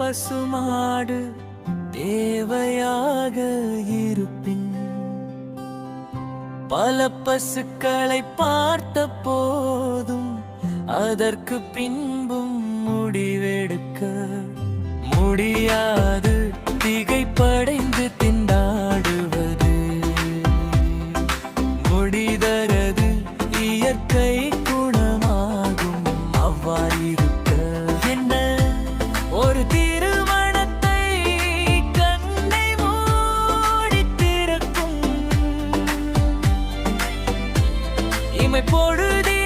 பசுமாடு தேவையாக இருப்பின். பல பசுக்களை பார்த்த போதும் அதற்கு பின்பும் முடிவெடுக்க முடியாது. இமை பொழுதே